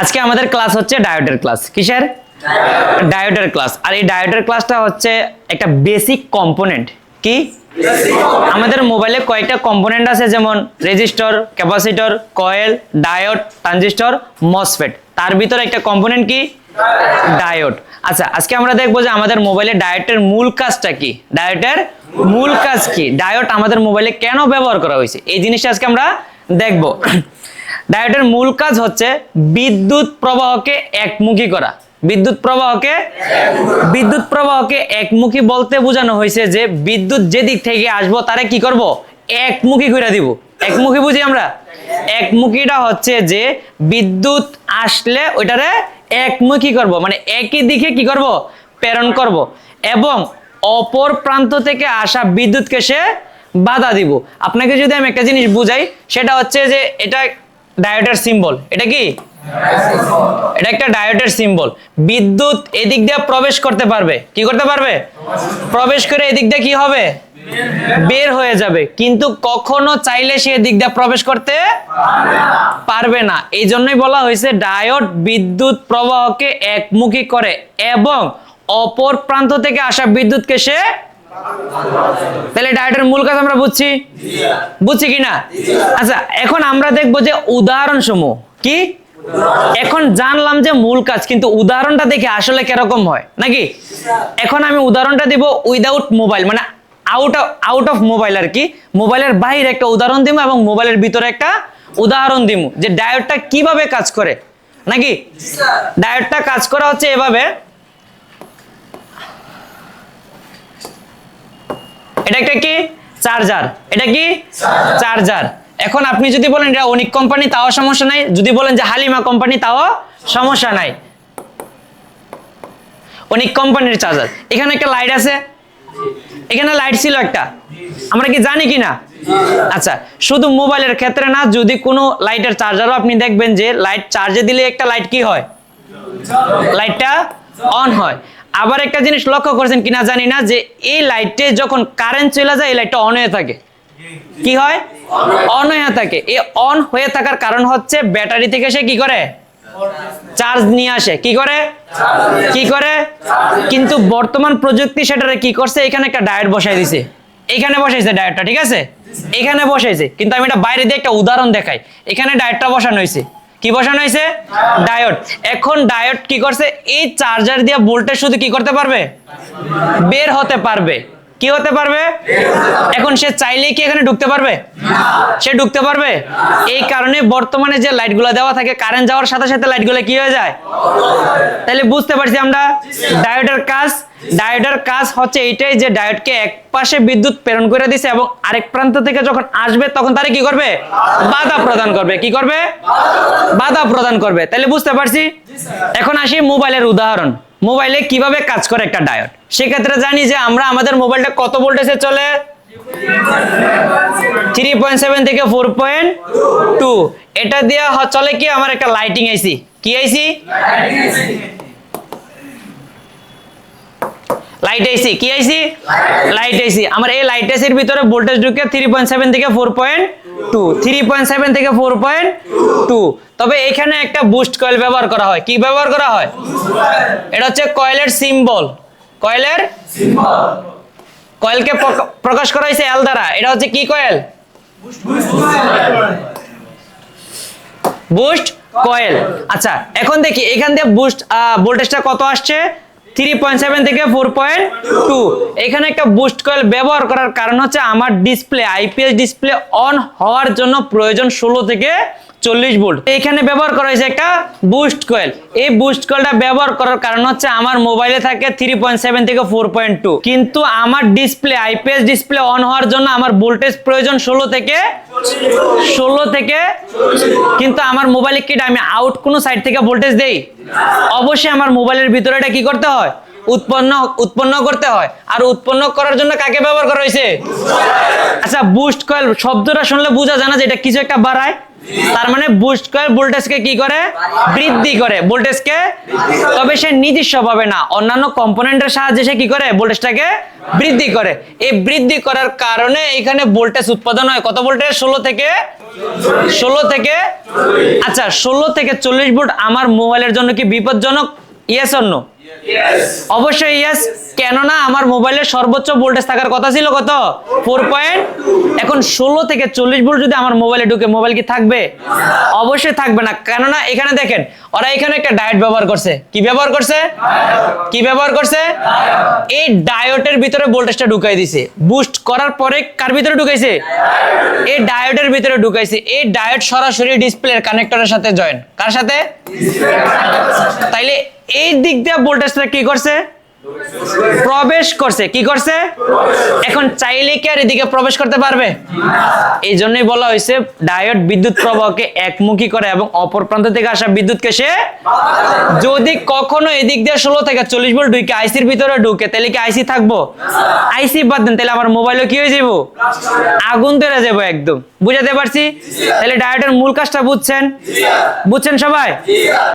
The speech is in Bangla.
আজকে আমাদের ক্লাস হচ্ছে ডায়োডের ক্লাস কিসের? ডায়োডের ক্লাস আর এই ডায়োডের ক্লাসটা হচ্ছে একটা বেসিক কম্পোনেন্ট কি? আমাদের মোবাইলে কয়েকটা কম্পোনেন্ট আছে, যেমন resistor capacitor coil diode transistor MOSFET তার ভিতরে একটা কম্পোনেন্ট কি? ডায়োড আচ্ছা আজকে আমরা দেখব যে আমাদের মোবাইলে ডায়োডের মূল কাজটা কি? ডায়োডের মূল কাজ কি? ডায়োড আমাদের মোবাইলে কেন ব্যবহার করা হয়েছে? এই জিনিসটা আজকে আমরা দেখব। ডায়োডের মূল কাজ হচ্ছে বিদ্যুৎ প্রবাহকে একমুখী করা। বিদ্যুৎ প্রবাহকে বিদ্যুৎ প্রবাহকে একমুখী বলতে বোঝানো হয়েছে যে বিদ্যুৎ যে দিক থেকে আসব তারে কি করব? একমুখী করে দিব। একমুখী বুঝি আমরা? একমুখীটা হচ্ছে যে বিদ্যুৎ আসলে ওইটারে একমুখী করব। মানে একই দিকে কি করব? প্রেরণ করব। এবং অপর প্রান্ত থেকে আসা বিদ্যুৎকে সে বাধা দিব। আপনাকে যদি আমি একটা জিনিস বুঝাই, সেটা হচ্ছে যে এটা ডায়োডের সিম্বল, এটা কি? এটা একটা ডায়োডের সিম্বল। বিদ্যুৎ এদিক দিয়ে প্রবেশ করতে পারবে। কি করতে পারবে? প্রবেশ করে এদিক দিয়ে কি হবে? বের হয়ে যাবে। কিন্তু কখনো চাইলে সে এদিক দিয়ে প্রবেশ করতে পারবে না। এই জন্যই বলা হয়েছে, ডায়োড বিদ্যুৎ প্রবাহকে একমুখী করে এবং অপর প্রান্ত থেকে আসা বিদ্যুৎকে সে তাহলে ডায়োডের মূল কাজ আমরা বুঝছি? বুঝছি কিনা আচ্ছা এখন আমরা দেখব যে উদাহরণ সমূহ কি? এখন জানলাম যে মূল কাজ, কিন্তু উদাহরণটা দেখে আসলে কীরকম হয়, নাকি? এখন আমি উদাহরণটা দিব উইদাউট মোবাইল মানে আউট আউট অফ মোবাইল আর কি? মোবাইলের বাইরে একটা উদাহরণ দিব এবং মোবাইলের ভিতরে একটা উদাহরণ দিব যে ডায়োডটা কীভাবে কাজ করে, নাকি? ডায়োডটা কাজ করা হচ্ছে এভাবে এটা একটা কি? চার্জার। এটা কি? চার্জার। এখন আপনি যদি বলেন এটা অনিক কোম্পানি, তাও সমস্যা নাই। যদি বলেন যে হালিমা কোম্পানি, তাও সমস্যা নাই। অনিক কোম্পানির চার্জার। এখানে একটা লাইট আছে। এখানে লাইট ছিল একটা। আমরা কি জানি কি না? আচ্ছা শুধু মোবাইলের ক্ষেত্রে না, যদি কোনো লাইটের চার্জারও আপনি দেখবেন যে লাইট চার্জে দিলে একটা লাইট কি হয়? লাইটটা অন হয়। আবার একটা জিনিস লক্ষ্য করছেন কিনা জানি না, যে এই লাইটে যখন কারেন্ট চলে যায়, এই লাইটটা অন হয়ে থাকে। কি হয়? অন হয়ে থাকে। এই অন হয়ে থাকার কারণ হচ্ছে ব্যাটারি থেকে সে কি করে? চার্জ নিয়ে আসে। কি করে? কি করে? কিন্তু বর্তমান প্রযুক্তি সেটারে কি করছে? এখানে একটা ডায়েট বসাই দিছে। এখানে বসাইছে ডায়েটটা ঠিক আছে? এখানে বসাইছে। কিন্তু আমি এটা বাইরে দিয়ে একটা উদাহরণ দেখাই। এখানে ডায়েটটা বসানো হয়েছে। কি বসানো হয়েছে? ডায়োড। এখন ডায়োড কি করছে? এই চার্জার দিয়ে ভোল্টেজ শুধু কি করতে পারবে? বের হতে পারবে। কি হতে পারবে? এখন সে চাইলেই কি এখানে ঢুকতে পারবে? সে ঢুকতে পারবে। এই কারণে বর্তমানে যে লাইটগুলো দেওয়া থাকে, কারেন্ট যাওয়ার সাথে সাথে লাইটগুলো কি হয়ে যায়? তাহলে বুঝতে পারছি আমরা, ডায়োডের কাজ ডায়োডের কাজ হচ্ছে এইটাই যে ডায়োডকে এক পাশে বিদ্যুৎ প্রেরণ করে দিছে এবং আরেক প্রান্ত থেকে যখন আসবে, তখন তারে কি করবে? বাধা প্রদান করবে। কি করবে? বাধা প্রদান করবে। তাহলে বুঝতে পারছি? এখন আসি মোবাইলের উদাহরণ। মোবাইলে কীভাবে কাজ করে একটা ডায়োড সেক্ষেত্রে জানি যে আমরা আমাদের মোবাইলটা কত ভোল্টেজে চলে? থ্রি পয়েন্ট সেভেন থেকে ফোর পয়েন্ট টু এটা দিয়ে চলে কি? আমার একটা লাইটিং আইসি। কি আইসি? লাইট আইসি কি আইসি লাইট আইসি আমার এই লাইট আইসির ভিতরে ভোল্টেজ ঢুকে থ্রি পয়েন্ট সেভেন থেকে four point two three point seven থেকে ফোর পয়েন্ট টু তবে এখানে একটা বুস্ট কয়েল ব্যবহার করা হয়। কি ব্যবহার করা হয়? এটা হচ্ছে কয়েলের সিম্বল কয়েলের কয়েলকে প্রক- প্রকাশ করা হয়েছে এল দ্বারা। এটা হচ্ছে কি কয়েল বুস্ট কয়েল আচ্ছা এখন দেখি, এখান দিয়ে বুস্ট ভোল্টেজটা কত আসছে? থ্রি পয়েন্ট সেভেন থেকে ফোর পয়েন্ট টু এখানে একটা বুস্ট কয়েল ব্যবহার করার কারণ হচ্ছে আমার ডিসপ্লে আইপিএস ডিসপ্লে অন হওয়ার জন্য প্রয়োজন ষোলো থেকে চল্লিশ ভোল্ট। এখানে ব্যবহার করা হয়েছে একটা বুস্ট কয়েল এই বুস্ট কয়েলটা ব্যবহার করার কারণ হচ্ছে আমার মোবাইলে থাকে থ্রি পয়েন্ট সেভেন থেকে ফোর পয়েন্ট টু কিন্তু আমার ডিসপ্লে আইপিএস ডিসপ্লে অন হওয়ার জন্য আমার ভোল্টেজ প্রয়োজন ষোলো থেকে ষোলো থেকে। কিন্তু আমার মোবাইলে কি আমি আউট কোনো সাইড থেকে ভোল্টেজ দেই? অবশ্যই আমার মোবাইলের ভিতরে এটা কি করতে হয়? উৎপন্ন উৎপন্ন করতে হয়। আর উৎপন্ন করার জন্য কাকে ব্যবহার করা হয়েছে? আচ্ছা বুস্ট কয়েল শব্দটা শুনলে বোঝা যায় না যে এটা কিছু একটা বাড়ায়। তার মানে বুস্ট করে ভোল্টেজকে কি করে? বৃদ্ধি করে। ভোল্টেজকে তবে সে নিজস্ব ভাবে না। অন্যান্য কম্পোনেন্টের সাহায্যে সে কি করে? ভোল্টেজটাকে বৃদ্ধি করে। এই বৃদ্ধি করার কারণে এখানে ভোল্টেজ উৎপাদন হয়। কত ভোল্টেজ ষোলো থেকে ষোলো থেকে আচ্ছা ষোলো থেকে চল্লিশ ভোল্ট আমার মোবাইলের জন্য কি বিপজ্জনক? ইয়েস অন্য অবশ্যই ইয়েস কেননা আমার মোবাইলের সর্বোচ্চ ভোল্টেজ থাকার কথা ছিল কত? ফোর পয়েন্ট এখন ষোলো থেকে চল্লিশ ভোল্ট যদি আমার মোবাইলে ঢুকে, মোবাইল কি থাকবে? অবশ্যই থাকবে না। কেননা এখানে দেখেন, ওরা এখানে একটা ডায়োড ব্যবহার করছে। কি ব্যবহার করছে? কি ব্যবহার করছে? এই ডায়োডের ভিতরে ভোল্টেজটা ঢুকাই দিছে। বুস্ট করার পরে কার ভিতরে ঢুকাইছে? এই ডায়োডের ভিতরে ঢুকাইছে। এই ডায়োড সরাসরি ডিসপ্লের কানেক্টরের সাথে জয়েন কার সাথে? তাইলে এই দিক দিয়ে ভোল্টেজটা কি করছে? প্রবেশ করছে, কি করছে? এখন চাইলে কি আর এদিকে প্রবেশ করতে পারবে? এই জন্যই বলা হয়েছে, ডায়োড বিদ্যুৎ প্রবাহকে একমুখী করে এবং অপর প্রান্ত থেকে আসা বিদ্যুৎকে সে যদি কখনো এদিক দিয়ে ষোলো থেকে চল্লিশ ভোল্ট ঢুকে আইসির ভিতরে ঢুকে, তাহলে কি আইসি থাকব? আইসি বাদ দেন, তাহলে আমার মোবাইলও কি হয়ে যাব আগুন ধরে যাব একদম। বুঝাতে পারছি? তাহলে ডায়োডের মূল কাজটা বুঝছেন? বুঝছেন সবাই?